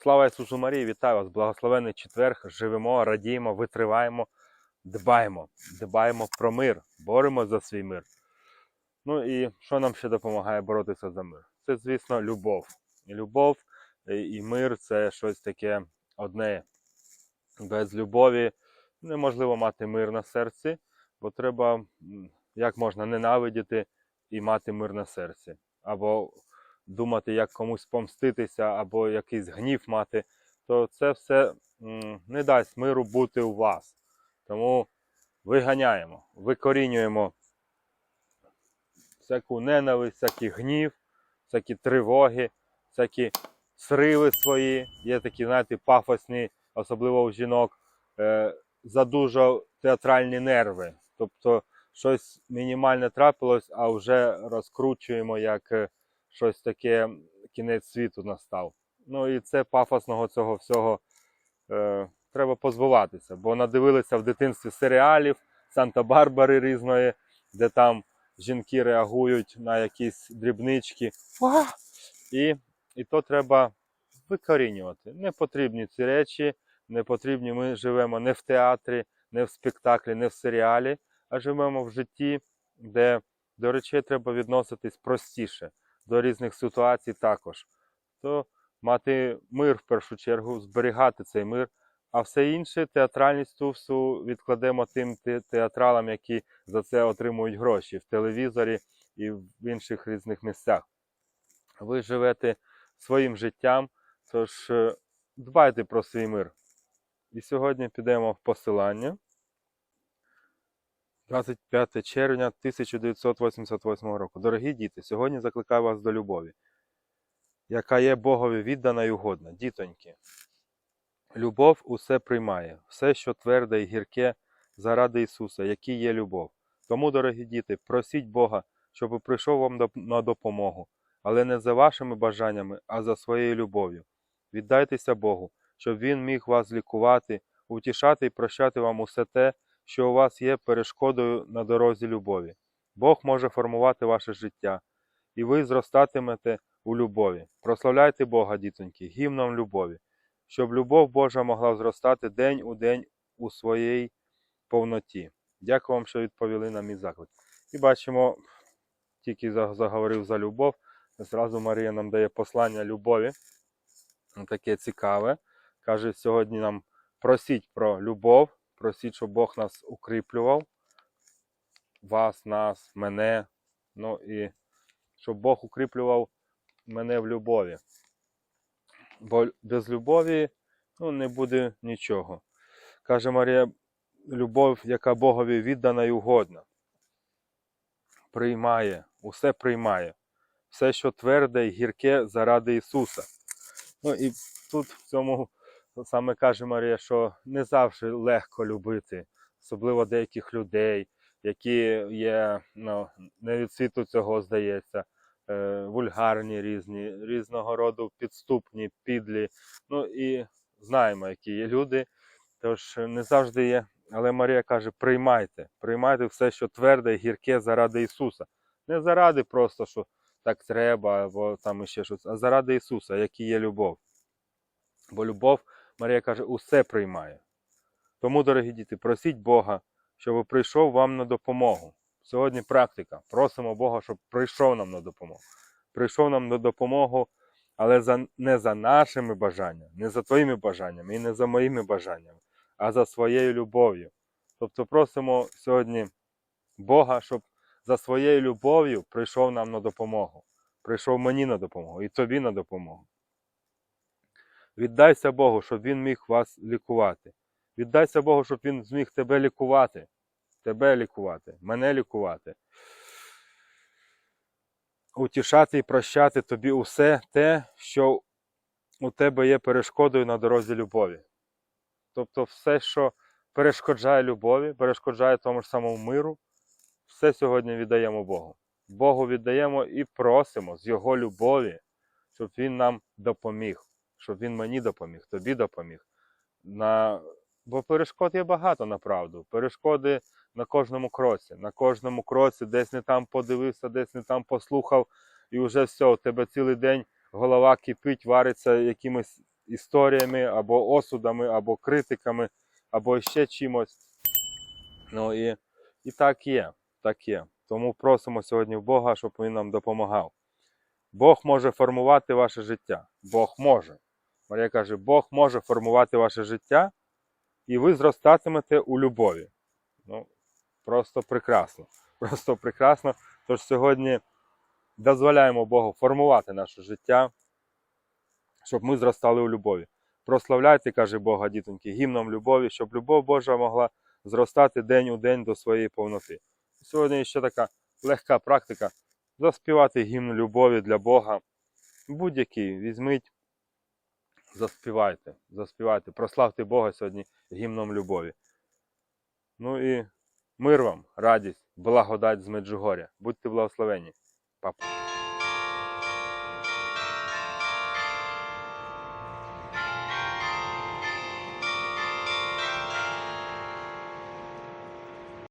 Слава Ісусу Марії, вітаю вас! Благословений четверг. Живемо, радіємо, витриваємо, дбаємо, дбаємо про мир, боремо за свій мир. Ну і що нам ще допомагає боротися за мир? Це, звісно, любов. Любов е, і мир це щось таке одне. Без любові неможливо мати мир на серці, бо треба як можна ненавидіти і мати мир на серці. Або думати, як комусь помститися, або якийсь гнів мати, то це все не дасть миру бути у вас. Тому виганяємо, викорінюємо всяку ненависть, всякий гнів, всякі тривоги, всякі сриви свої. Є такі, знаєте, пафосні, особливо у жінок, е, задуже театральні нерви. Тобто щось мінімальне трапилось, а вже розкручуємо як е, щось таке, кінець світу настав. Ну і це пафосного цього всього е, треба позбуватися, бо надивилися в дитинстві серіалів Санта-Барбари різної, де там жінки реагують на якісь дрібнички. І, і то треба викорінювати. Не потрібні ці речі, не потрібні. Ми живемо не в театрі, не в спектаклі, не в серіалі, а живемо в житті, де до речей треба відноситись простіше, до різних ситуацій також. То мати мир в першу чергу, зберігати цей мир, а все інше, театральність ту всю відкладемо тим те- театралам, які за це отримують гроші в телевізорі і в інших різних місцях. Ви живете своїм життям, тож е, дбайте про свій мир. І сьогодні підемо в посилання. 25 червня 1988 року. Дорогі діти, сьогодні закликаю вас до любові, яка є Богові віддана і угодна. Дітоньки, любов усе приймає, все, що тверде і гірке, заради Ісуса, який є любов. Тому, дорогі діти, просіть Бога, щоб прийшов вам на допомогу, але не за вашими бажаннями, а за своєю любов'ю. Віддайтеся Богу, щоб Він міг вас лікувати, утішати і прощати вам усе те, що у вас є перешкодою на дорозі любові. Бог може формувати ваше життя, і ви зростатимете у любові. Прославляйте Бога, дітоньки, гімном любові, щоб любов Божа могла зростати день у день у своїй повноті. Дякую вам, що відповіли на мій заклик. І бачимо, тільки заговорив за любов. Зразу Марія нам дає послання любові. Таке цікаве. Каже, сьогодні нам просіть про любов, просіть, щоб Бог нас укріплював, вас, нас, мене. Ну і щоб Бог укріплював мене в любові. Бо без любові ну, не буде нічого. Каже Марія, любов, яка Богові віддана і угодна. Приймає, усе приймає. Все, що тверде і гірке заради Ісуса. Ну і тут в цьому саме каже Марія, що не завжди легко любити, особливо деяких людей, які є ну, не від світу цього здається, е, вульгарні різні, різного роду підступні, підлі. Ну і знаємо, які є люди. Тож не завжди є. Але Марія каже: приймайте, приймайте все, що тверде і гірке заради Ісуса. Не заради просто, що так треба, або там ще щось, а заради Ісуса, який є любов. Бо любов, Марія каже, усе приймає. Тому, дорогі діти, просіть Бога, щоб прийшов вам на допомогу. Сьогодні практика. Просимо Бога, щоб прийшов нам на допомогу. Прийшов нам на допомогу, але за, не за нашими бажаннями, не за твоїми бажаннями і не за моїми бажаннями, а за своєю любов'ю. Тобто просимо сьогодні Бога, щоб за своєю любов'ю прийшов нам на допомогу. Прийшов мені на допомогу і тобі на допомогу. Віддайся Богу, щоб Він міг вас лікувати. Віддайся Богу, щоб Він зміг тебе лікувати. Тебе лікувати, мене лікувати. Утішати і прощати тобі усе те, що у тебе є перешкодою на дорозі любові. Тобто все, що перешкоджає любові, перешкоджає тому ж самому миру, все сьогодні віддаємо Богу. Богу віддаємо і просимо з Його любові, щоб Він нам допоміг, щоб Він мені допоміг, тобі допоміг. На... Бо перешкод є багато направду. Перешкоди на кожному кроці. На кожному кроці десь не там подивився, десь не там послухав, і вже все, у тебе цілий день голова кипить, вариться якимись історіями, або осудами, або критиками, або ще чимось. Ну і, і так є, так є. Тому просимо сьогодні в Бога, щоб Він нам допомагав. Бог може формувати ваше життя. Бог може. Марія каже, Бог може формувати ваше життя, і ви зростатимете у любові. Ну, просто прекрасно. Просто прекрасно. Тож сьогодні дозволяємо Богу формувати наше життя, щоб ми зростали у любові. Прославляйте, каже Бога, дітоньки, гімном любові, щоб любов Божа могла зростати день у день до своєї повноти. Сьогодні ще така легка практика заспівати гімн любові для Бога. Будь-який візьміть, заспівайте, заспівайте, прославте Бога сьогодні гімном любові. Ну і мир вам, радість, благодать з Меджугоря. Будьте благословені. Папа.